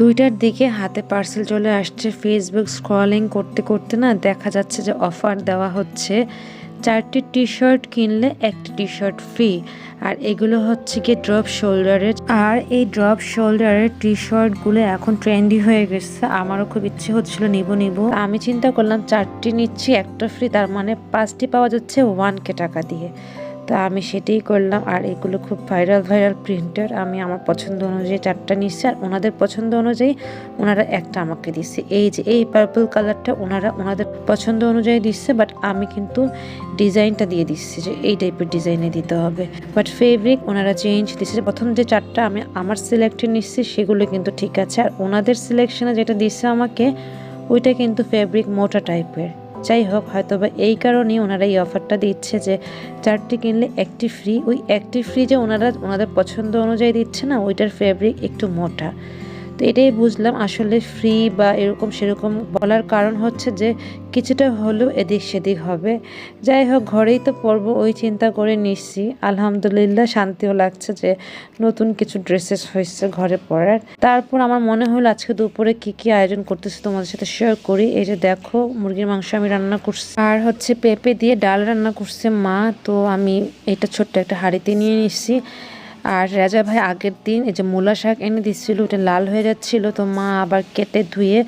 দুইটার দিকে হাতে পার্সেল চলে আসছে ফেসবুক স্ক্রলিং করতে করতে না দেখা যাচ্ছে যে অফার দেওয়া হচ্ছে। চারটি টি শার্ট কিনলে একটি টি শার্ট ফ্রি আর এগুলো হচ্ছে কি ড্রপ শোল্ডারের আর এই ড্রপ শোল্ডারের টি শার্টগুলো এখন ট্রেন্ডি হয়ে গেছে। আমারও খুব ইচ্ছে হচ্ছিল নিব নিব। আমি চিন্তা করলাম চারটি নিচ্ছি, একটা ফ্রি তার মানে পাঁচটি পাওয়া যাচ্ছে ওয়ান কে টাকা দিয়ে। তা আমি সেটাই করলাম। আর এগুলো খুব ভাইরাল ভাইরাল প্রিন্টার আমি আমার পছন্দ অনুযায়ী চারটা নিচ্ছি। আর ওনাদের পছন্দ অনুযায়ী ওনারা একটা আমাকে দিচ্ছে। এই যে, এই পার্পল কালারটা ওনারা ওনাদের পছন্দ অনুযায়ী দিচ্ছে বাট আমি কিন্তু ডিজাইনটা দিয়ে দিচ্ছি যে এই টাইপের ডিজাইনে দিতে হবে। বাট ফেব্রিক ওনারা চেঞ্জ দিচ্ছে। প্রথম যে চারটা আমি আমার সিলেক্টে নিচ্ছি, সেগুলো কিন্তু ঠিক আছে। আর ওনাদের সিলেকশনে যেটা দিচ্ছে আমাকে, ওইটা কিন্তু ফেব্রিক মোটা টাইপের যাই হোক হয়তো বা এই কারণেই ওনারা এই অফারটা দিচ্ছে যে চারটি কিনলে একটি ফ্রি ওই একটি ফ্রি যে ওনারা, ওনাদের পছন্দ অনুযায়ী দিচ্ছে না, ওইটার ফেব্রিক একটু মোটা। তো এটাই বুঝলাম আসলে ফ্রি বা এরকম সেরকম বলার কারণ হচ্ছে যে কিছুটা হলেও এদিক সেদিক হবে। যাই হোক, ঘরেই তো পরবো, ওই চিন্তা করে নিচ্ছি। আলহামদুলিল্লাহ শান্তিও লাগছে যে নতুন কিছু ড্রেসেস হয়েছে ঘরে পরার। তারপর আমার মনে হলো আজকে দুপুরে কি কি আয়োজন করতেছি তোমাদের সাথে শেয়ার করি। এই যে দেখো, মুরগির মাংস আমি রান্না করছি। আর হচ্ছে পেঁপে দিয়ে ডাল রান্না করছে মা, তো আমি এটা ছোট্ট একটা হাঁড়িতে নিয়ে নিচ্ছি। আর রাজা ভাই আগের দিন এই যে মূলা শাক এনে দিচ্ছিল ওটা লাল হয়ে যাচ্ছিল তো মা আবার কেটে ধুয়ে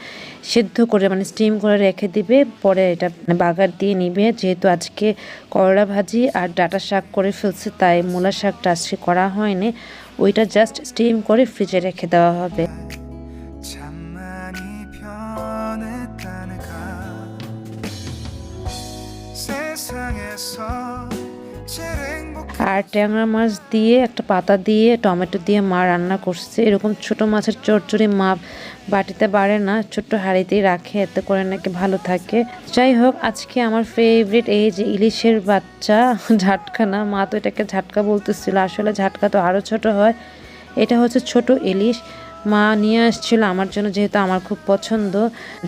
সিদ্ধ করে মানে স্টিম করে রেখে দিবে পরে এটা মানে বাগার দিয়ে নিবে যেহেতু আজকে করলা ভাজি আর ডাটা শাক করে ফেলছে তাই মূলা শাকটা আজকে করা হয়নি ওইটা জাস্ট স্টিম করে ফ্রিজে রেখে দেওয়া হবে 참 많이 변했다는가 세상에서 제일 행복 আর ট্যাংরা মাছ দিয়ে, একটা পাতা দিয়ে, টমেটো দিয়ে মা রান্না করছে। এরকম ছোট মাছের চচ্চড়ি মা বাটিতে বাড়ে না, ছোট্ট হাঁড়িতেই রাখে, এতে করে নাকি ভালো থাকে। যাই হোক, আজকে আমার ফেভারিট এই যে ইলিশের বাচ্চা, ঝাটকা না, মা তো এটাকে ঝাটকা বলতেছিল। আসলে ঝাটকা তো আরও ছোট হয়। এটা হচ্ছে ছোট ইলিশ। মা নিয়ে আসছিল আমার জন্য, যেহেতু আমার খুব পছন্দ।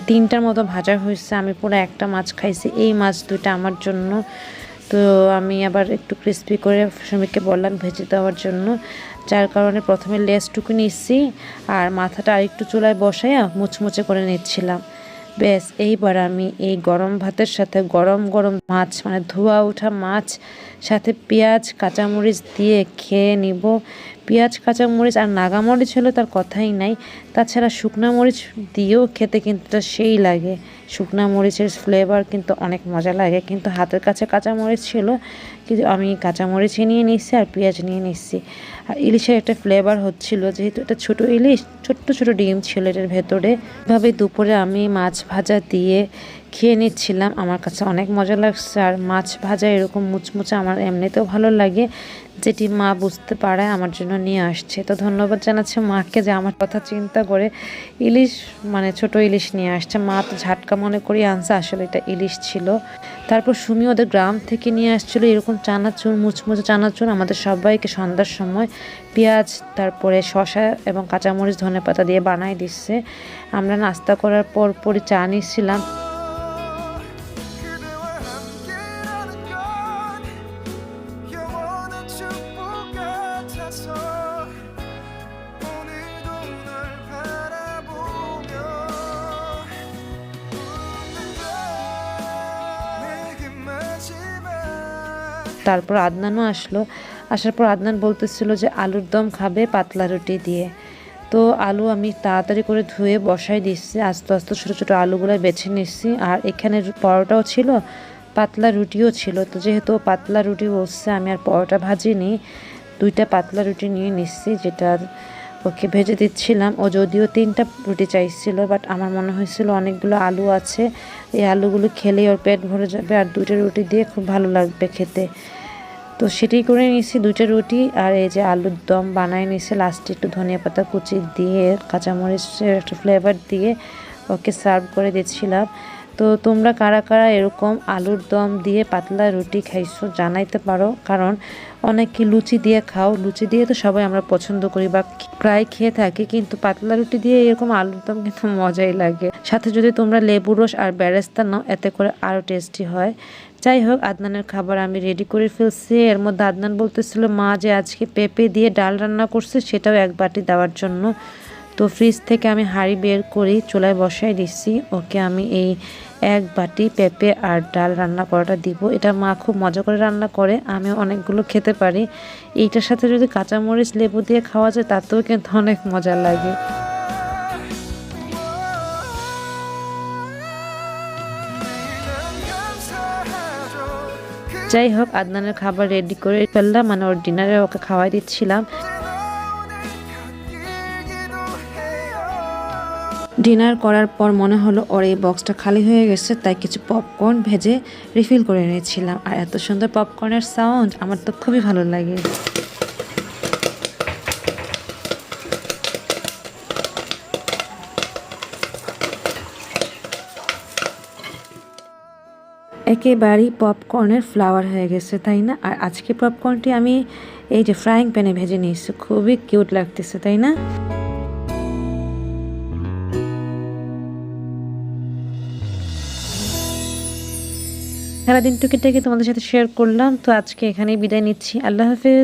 তিনটার মতো ভাজা হয়েছে, আমি পুরো একটা মাছ খাইছি। এই মাছ দুইটা আমার জন্য। তো আমি আবার একটু ক্রিস্পি করে শ্রমিককে বললাম ভেজে দেওয়ার জন্য। যার কারণে প্রথমে লেসটুকু নিচ্ছি আর মাথাটা আরেকটু চুলায় বসাইয়া মুচমুচে করে নিচ্ছিলাম। ব্যাস, এইবার আমি এই গরম ভাতের সাথে গরম গরম মাছ মানে ধোয়া ওঠা মাছ, সাথে পেঁয়াজ, কাঁচামরিচ দিয়ে খেয়ে নিব। পেঁয়াজ কাঁচামরিচ আর নাগামরিচ হলে তার কথাই নাই। তাছাড়া শুকনা মরিচ দিয়েও খেতে কিন্তু সেই লাগে। শুকনা মরিচের ফ্লেভার কিন্তু অনেক মজা লাগে। কিন্তু হাতের কাছে কাঁচামরিচ ছিল, কিন্তু আমি কাঁচামরিচই নিয়ে নিচ্ছি আর পেঁয়াজ নিয়ে নিচ্ছি আর ইলিশের একটা ফ্লেভার হচ্ছিল, যেহেতু এটা ছোট ইলিশ, ছোট্ট ছোট ডিম ছিল এটার ভেতরে। এভাবে দুপুরে আমি মাছ ভাজা দিয়ে খেয়ে নিচ্ছিলাম। আমার কাছে অনেক মজা লাগছে। আর মাছ ভাজা এরকম মুচমুচে আমার এমনিতেও ভালো লাগে। যেটি মা বুঝতে পারায় আমার জন্য নিয়ে আসছে। তো ধন্যবাদ জানাচ্ছে মাকে যে আমার কথা চিন্তা করে ইলিশ মানে ছোট ইলিশ নিয়ে আসছে। মা তো ঝাটকা মনে করি আনছে, আসলে এটা ইলিশ ছিল। তারপর সুমি ওদের গ্রাম থেকে নিয়ে আসছিল এরকম চানাচুর, মুচমুচে চানাচুর। আমাদের সবাইকে সন্ধ্যার সময় পেঁয়াজ, তারপরে শশা এবং কাঁচামরিচ ধনে পাতা দিয়ে বানাই দিচ্ছে। আমরা নাস্তা করার পর পরই চা নিচ্ছিলাম। তারপর আদনানও আসলো। আসার পর আদনান বলতেছিল যে, আলুর দম খাবে পাতলা রুটি দিয়ে। তো আলু আমি তাড়াতাড়ি করে ধুয়ে বসাই দিচ্ছি। আস্তে আস্তে ছোটো ছোটো আলুগুলো বেছে নিচ্ছি। আর এখানে পরোটাও ছিল, পাতলা রুটিও ছিল। তো যেহেতু পাতলা রুটি বসছে আমি আর পরোটা ভাজিনি, দুইটা পাতলা রুটি নিয়ে নিচ্ছি যেটা ওকে ভেজে দিচ্ছিলাম। ও যদিও তিনটা রুটি চাইছিল, বাট আমার মনে হয়েছিল অনেকগুলো আলু আছে। এই আলুগুলো খেলেই ওর পেট ভরে যাবে, আর দুইটা রুটি দিয়ে খুব ভালো লাগবে খেতে। তো সেটাই করে নিয়েছি দুইটা রুটি আর এই যে আলুর দম বানায় নিয়েছি। লাস্টে একটু ধনিয়া পাতা কুচি দিয়ে, কাঁচামরিচের একটা ফ্লেভার দিয়ে ওকে সার্ভ করে দিচ্ছিলাম। তো তোমরা কারা কারা এরকম আলুর দম দিয়ে পাতলা রুটি খাইছো জানাইতে পারো, কারণ অনেকে লুচি দিয়ে খাও। লুচি দিয়ে তো সবাই আমরা পছন্দ করি বা প্রায় খেয়ে থাকি, কিন্তু পাতলা রুটি দিয়ে এরকম আলুর দম কিন্তু মজাই লাগে। সাথে যদি তোমরা লেবু রস আর ব্যারেস্তা নাও, এতে করে আরও টেস্টি হয়। যাই হোক আদনানের খাবার আমি রেডি করে ফেলছি। এর মধ্যে আদনান বলতেছিল, মা যে আজকে পেঁপে দিয়ে ডাল রান্না করছে, সেটাও এক বাটি দেওয়ার জন্য। তো ফ্রিজ থেকে আমি হাঁড়ি বের করে চুলায় বসাই দিচ্ছি। ওকে আমি এই এক বাটি পেঁপে আর ডাল রান্না করাটা দিব। এটা মা খুব মজা করে রান্না করে আমি অনেকগুলো খেতে পারি। এইটার সাথে যদি কাঁচামরিচ, লেবু দিয়ে খাওয়া যায়, তাতেও কিন্তু অনেক মজা লাগে। যাই হোক, আদনানের খাবার রেডি করে ফেললাম। মানে ওর ডিনারে ওকে খাওয়াই দিচ্ছিলাম। ডিনার করার পর মনে হলো, ওর, এই বক্সটা খালি হয়ে গেছে, তাই কিছু পপকর্ন ভেজে রিফিল করে নিয়েছিলাম আর এত সুন্দর পপকর্নের সাউন্ড আমার তো খুবই ভালো লাগে। একেবারেই পপকর্নের ফ্লাওয়ার হয়ে গেছে, তাই না? আর আজকে পপকর্নটি আমি এই যে ফ্রাইং প্যানে ভেজে নিয়েছি, খুবই কিউট লাগতেছে, তাই না? সারাদিন টুকিটাকি তোমাদের সাথে শেয়ার করলাম তো আজকে এখানেই বিদায় নিচ্ছি। আল্লাহ হাফেজ।